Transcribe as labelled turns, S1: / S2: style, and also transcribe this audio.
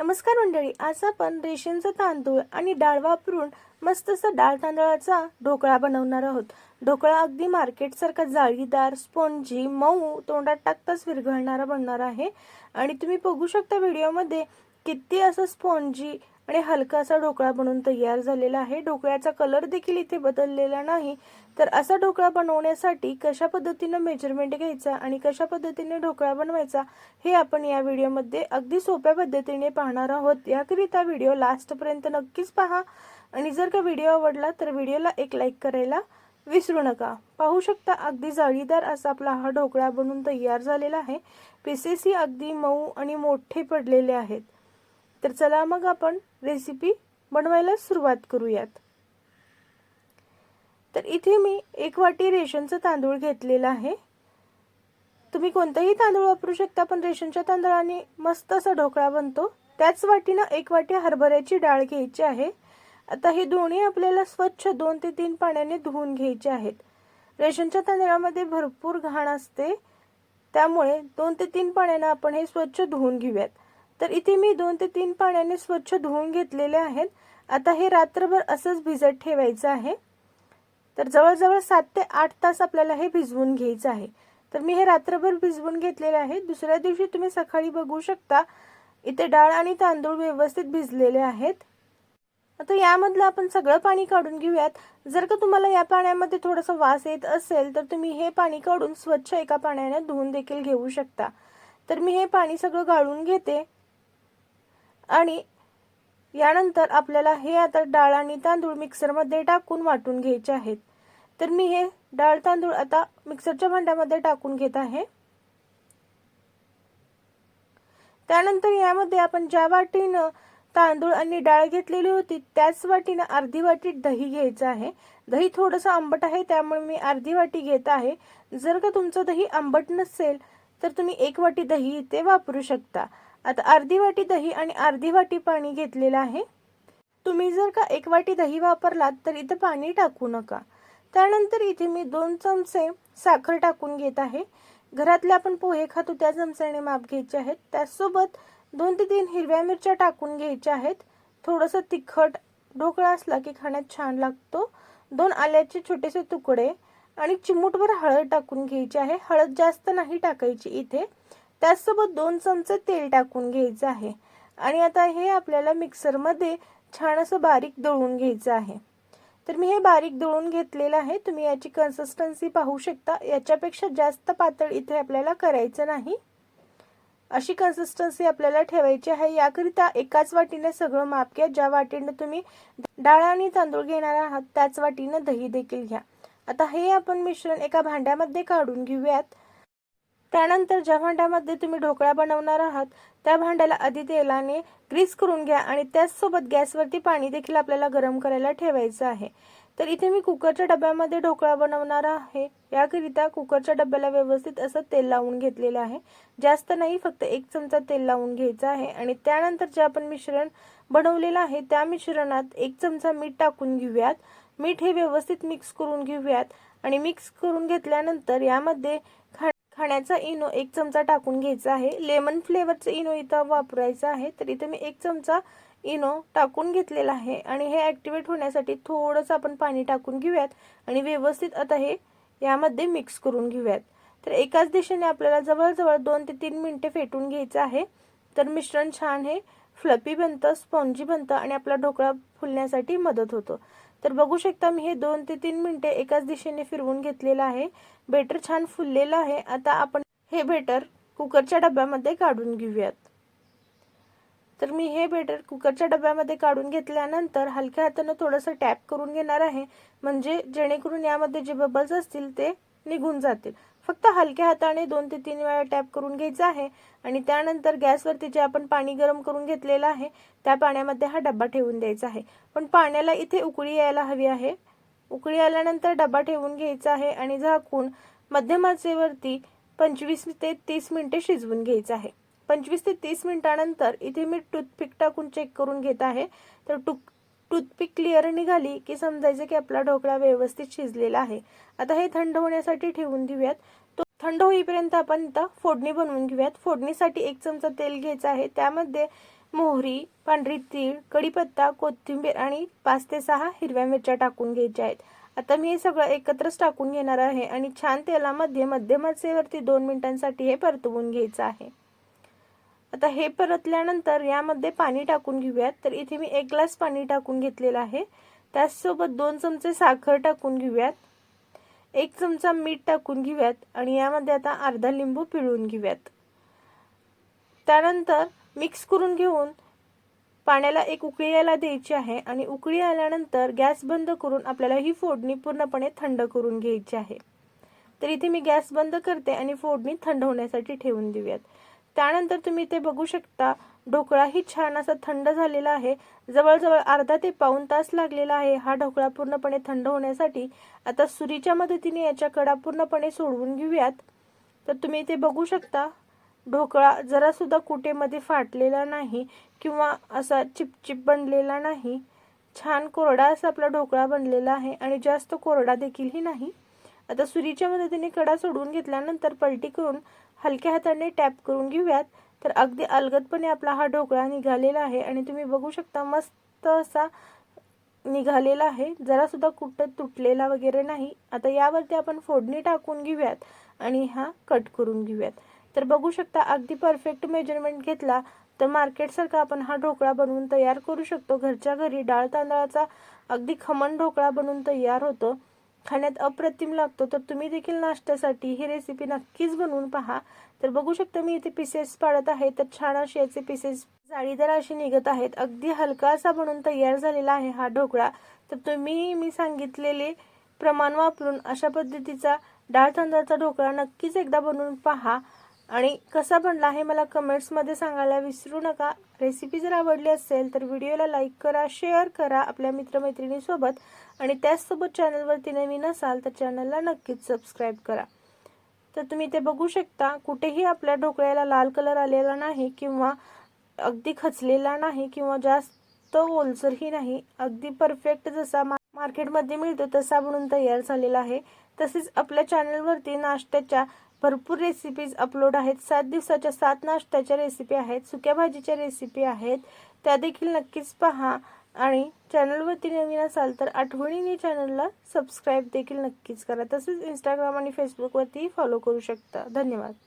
S1: नमस्कार मंडळी आज आपण रेशनचा तांदूळ आणि डाळ वापरून मस्त असा डाळ तांदळाचा ढोकळा बनवणार आहोत. ढोकळा अगदी मार्केटसारखा जाळीदार स्पॉन्जी मऊ तोंडात टाकताच विरघळणारा बनणार आहे. आणि तुम्ही बघू शकता व्हिडिओमध्ये किती असं स्पॉन्जी आणि हलका असा ढोकळा बनवून तयार झालेला आहे. ढोकळ्याचा कलर देखील इथे बदललेला नाही. तर असा ढोकळा बनवण्यासाठी कशा पद्धतीनं मेजरमेंट घ्यायचा आणि कशा पद्धतीने ढोकळा बनवायचा हे आपण या व्हिडिओमध्ये अगदी सोप्या पद्धतीने पाहणार आहोत. याकरिता व्हिडिओ लास्टपर्यंत नक्कीच पहा. आणि जर का व्हिडिओ आवडला तर व्हिडिओला एक लाईक करायला विसरू नका. पाहू शकता अगदी जाळीदार असा आपला हा ढोकळा बनून तयार झालेला आहे. पीसेसी अगदी मऊ आणि मोठे पडलेले आहेत. तर चला मग आपण रेसिपी बनवायला सुरुवात करूयात. तर इथे मी एक वाटी रेशनचं तांदूळ घेतलेला आहे. तुम्ही कोणताही तांदूळ वापरू शकता पण रेशनच्या तांदळाने मस्त असा ढोकळा बनतो. त्याच वाटीनं एक वाटी हरभऱ्याची डाळ घ्यायची आहे. आता हे दोन्ही आपल्याला स्वच्छ दोन ते तीन पाण्याने धुवून घ्यायचे आहेत. रेशनच्या तांदळामध्ये भरपूर घाण असते. त्यामुळे दोन ते तीन पाण्यानं आपण हे स्वच्छ धुवून घेऊयात. तर इथे मी दोन ते तीन पाण्याने स्वच्छ धुवून घेतलेले आहेत. आता हे रात्रभर असंच भिजत ठेवायचं आहे. तर जवळजवळ सात ते आठ तास आपल्याला हे भिजवून घ्यायचं आहे. तर मी हे रात्रभर भिजवून घेतलेले आहे. दुसऱ्या दिवशी तुम्ही सकाळी बघू शकता इथे डाळ आणि तांदूळ व्यवस्थित भिजलेले आहेत. आता यामधलं आपण सगळं पाणी काढून घेऊयात. जर का तुम्हाला या पाण्यामध्ये थोडासा वास येत असेल तर तुम्ही हे पाणी काढून स्वच्छ एका पाण्याने धुवून देखील घेऊ शकता. तर मी हे पाणी सगळं गाळून घेते. आणि यानंतर आपल्याला हे आता डाळ आणि तांदूळ मिक्सरमध्ये टाकून वाटून घ्यायचे आहेत. तर मी हे डाळ तांदूळ आता मिक्सरच्या भांड्यामध्ये टाकून घेत आहे. त्यानंतर यामध्ये आपण ज्या वाटीनं तांदूळ आणि डाळ घेतलेली होती त्याच वाटीनं अर्धी वाटी दही घ्यायचं आहे. दही थोडंसं आंबट आहे त्यामुळे मी अर्धी वाटी घेत आहे. जर का तुमचं दही आंबट नसेल तर तुम्ही एक वाटी दही इथे वापरू शकता. आता अर्धी वाटी दही आणि अर्धी वाटी पाणी घेतलेलं आहे. तुम्ही जर का एक वाटी दही वापरलात तर इथं पाणी टाकू नका. त्यानंतर इथे मी दोन चमचे साखर टाकून घेत आहे. घरातले आपण पोहे खातो त्या चमच्याने माप घ्यायचे आहेत. त्याचसोबत दोन ते तीन हिरव्या मिरच्या टाकून घ्यायच्या आहेत. थोडंसं तिखट ढोकळा असला की खाण्यात छान लागतो. दोन आल्याचे छोटेसे तुकडे आणि चिमूटभर हळद टाकून घ्यायची आहे. हळद जास्त नाही टाकायची इथे. त्याचसोबत दोन चमचे तेल टाकून घ्यायचं आहे. आणि आता हे आपल्याला मिक्सरमध्ये छान असं बारीक दळून घ्यायचं आहे. तर मी हे बारीक दळून घेतलेलं आहे. तुम्ही याची कन्सिस्टन्सी पाहू शकता. याच्यापेक्षा जास्त पातळ इथे आपल्याला करायचं नाही. अशी कन्सिस्टन्सी आपल्याला ठेवायची आहे. याकरिता एकाच वाटीने सगळं माप घ्या. ज्या वाटीनं तुम्ही डाळ आणि तांदूळ घेणार आहात त्याच वाटीनं दही देखील घ्या. आता हे आपण मिश्रण एका भांड्यामध्ये काढून घेऊयात. त्यानंतर ज्या भांड्यामध्ये तुम्ही ढोकळा बनवणार आहात त्या भांड्याला आधी तेलाने ग्रीस करून घ्या आणि त्याचसोबत गॅसवरती पाणी देखील आपल्याला गरम करायला ठेवायचं आहे. तर इथे मी कुकरच्या डब्यामध्ये ढोकळा बनवणार आहे. याकरिता कुकरच्या डब्याला व्यवस्थित असं तेल लावून घेतलेलं आहे. जास्त नाही फक्त एक चमचा तेल लावून घ्यायचं आहे आणि त्यानंतर जे आपण मिश्रण बनवलेलं आहे त्या मिश्रणात एक चमचा मीठ टाकून घेऊयात. मीठ हे व्यवस्थित मिक्स करून घेऊयात आणि मिक्स करून घेतल्यानंतर यामध्ये खा खाण्याचा इनो एक चमचा टाकून घ्यायचा आहे. लेमन फ्लेवरचं इनो इथं वापरायचं आहे. तर इथं मी एक चमचा इनो टाकून घेतलेला आहे. आणि हे ॲक्टिवेट होण्यासाठी थोडंसं आपण पाणी टाकून घेऊयात. आणि व्यवस्थित आता हे यामध्ये मिक्स करून घेऊयात. तर एकाच दिशेने आपल्याला जवळजवळ दोन ते तीन मिनटे फेटून घ्यायचं आहे. तर मिश्रण छान हे फ्लपी बनतं स्पॉन्जी बनतं आणि आपला ढोकळा फुलण्यासाठी मदत होतो. तर बघू शकता मी हे दोन ते तीन मिनटे एकाच दिशेने फिरवून घेतलेलं आहे. बेटर छान फुललेलं आहे. आता आपण हे बेटर कुकरच्या डब्यामध्ये काढून घेऊयात. तर मी हे बेटर कुकरच्या डब्यामध्ये काढून घेतल्यानंतर हलक्या हातानं थोडंसं टॅप करून घेणार आहे. म्हणजे जेणेकरून यामध्ये जे बबल्स असतील ते निघून जातील. फक्त हलक्या हाताने दोन ते तीन वेळा टॅप करून घ्यायचा आहे आणि त्यानंतर गॅसवरती जे आपण पाणी गरम करून घेतलेलं आहे त्या पाण्यामध्ये हा डब्बा ठेवून द्यायचा आहे. पण पाण्याला इथे उकळी यायला हवी आहे. उकळी आल्यानंतर डबा ठेवून घ्यायचा आहे आणि झाकून मध्यमाचेवरती पंचवीस ते तीस मिनिटे शिजवून घ्यायचं आहे. पंचवीस ते तीस मिनिटानंतर इथे मी टूथपिक टाकून चेक करून घेत आहे. तर टूक टूथपिक क्लिअर निघाली की समजायचं की आपला ढोकळा व्यवस्थित शिजलेला आहे. आता हे थंड होण्यासाठी ठेवून देऊयात. थंड होईपर्यंत आपण इथं फोडणी बनवून घेऊयात. फोडणीसाठी एक चमचा तेल घ्यायचं आहे. त्यामध्ये मोहरी पांढरी तीळ कढीपत्ता कोथिंबीर आणि पाच ते सहा हिरव्या मिरच्या टाकून घ्यायच्या आहेत. आता मी हे सगळं एकत्रच टाकून घेणार आहे आणि छान तेलामध्ये मध्यम आचेवरती दोन मिनिटांसाठी हे परतवून घ्यायचं आहे. आता हे परतल्यानंतर यामध्ये पाणी टाकून घेऊयात. तर इथे मी एक ग्लास पाणी टाकून घेतलेलं आहे. त्याचसोबत दोन चमचे साखर टाकून घेऊयात. एक चमचा मीठ टाकून घेऊयात आणि यामध्ये आता अर्धा लिंबू पिळून घेऊयात. त्यानंतर मिक्स करून घेऊन पाण्याला एक उकळी यायला द्यायची आहे आणि उकळी आल्यानंतर गॅस बंद करून आपल्याला ही फोडणी पूर्णपणे थंड करून घ्यायची आहे. तर इथे मी गॅस बंद करते आणि फोडणी थंड होण्यासाठी ठेवून देऊयात. त्यानंतर तुम्ही ते बघू शकता ढोकळाही छान असा थंड झालेला आहे. जवळजवळ अर्धा ते पाऊन तास लागलेला आहे. हा ढोकळा पूर्णपणे थंड होण्यासाठी आता सुरीच्या मदतीने याच्या कडा पूर्णपणे सोडवून घेऊयात. तर तुम्ही ते बघू शकता ढोकळा जरासुद्धा कुटेमध्ये फाटलेला नाही किंवा असा चिपचिप बनलेला नाही. छान कोरडा असा आपला ढोकळा बनलेला आहे आणि जास्त कोरडा देखीलही नाही. आता सुरीच्या मदतीने कडा सोडून घेतल्यानंतर पलटी करून हलक्या हाताने टॅप करून घेऊयात. तर अगदी अलगदपणे आपला हा ढोकळा निघालेला आहे आणि तुम्ही बघू शकता मस्त असा निघालेला आहे. जरासुद्धा कुठं तुटलेला वगैरे नाही. आता यावरती आपण फोडणी टाकून घेऊयात आणि हा कट करून घेऊयात. तर बघू शकता अगदी परफेक्ट मेजरमेंट घेतला तर मार्केटसारखा आपण हा ढोकळा बनवून तयार करू शकतो. घरच्या घरी डाळ तांदळाचा अगदी खमण ढोकळा बनवून तयार होतो. खाण्यात अप्रतिम लागतो तर तुम्ही देखील नाश्त्यासाठी ही रेसिपी नक्कीच बनवून पहा. तर बघू शकता मी इथे पीसेस पाडत आहे तर छान असे याचे पीसेस जाळीदार असे निघत आहेत. अगदी हलका असा बनून तयार झालेला आहे हा ढोकळा. तर तुम्ही मी सांगितलेले प्रमाण वापरून अशा पद्धतीचा डाळ तांदळाचा ढोकळा नक्कीच एकदा बनवून पहा. आणि कसा बनला हे मला कमेंट्समध्ये सांगायला विसरू नका. रेसिपी जर आवडली असेल तर व्हिडिओला लाईक करा शेअर करा आपल्या मित्रमैत्रिणीसोबत आणि त्याचसोबत चॅनलवरती नवीन असाल तर चॅनलला नक्कीच सबस्क्राईब करा. तर तुम्ही ते बघू शकता. कुठेही आपल्या ढोकळ्याला लाल कलर आलेला नाही किंवा अगदी खचलेला नाही किंवा जास्त ओलसरही नाही. अगदी परफेक्ट जसा मार्केटमध्ये मिळतो तसा म्हणून तयार झालेला आहे. तसेच आपल्या चॅनलवरती नाश्त्याच्या भरपूर रेसिपीज अपलोड आहेत. सात दिवसाच्या सात नाश्त्याच्या रेसिपी आहेत. सुक्या भाजीच्या रेसिपी आहेत. त्या देखील नक्कीच पहा. आणि चॅनलवरती नवीन असाल तर आठवणीने चॅनलला सबस्क्राईब देखील नक्कीच करा. तसेच इंस्टाग्राम आणि फेसबुकवरती फॉलो करू शकता. धन्यवाद.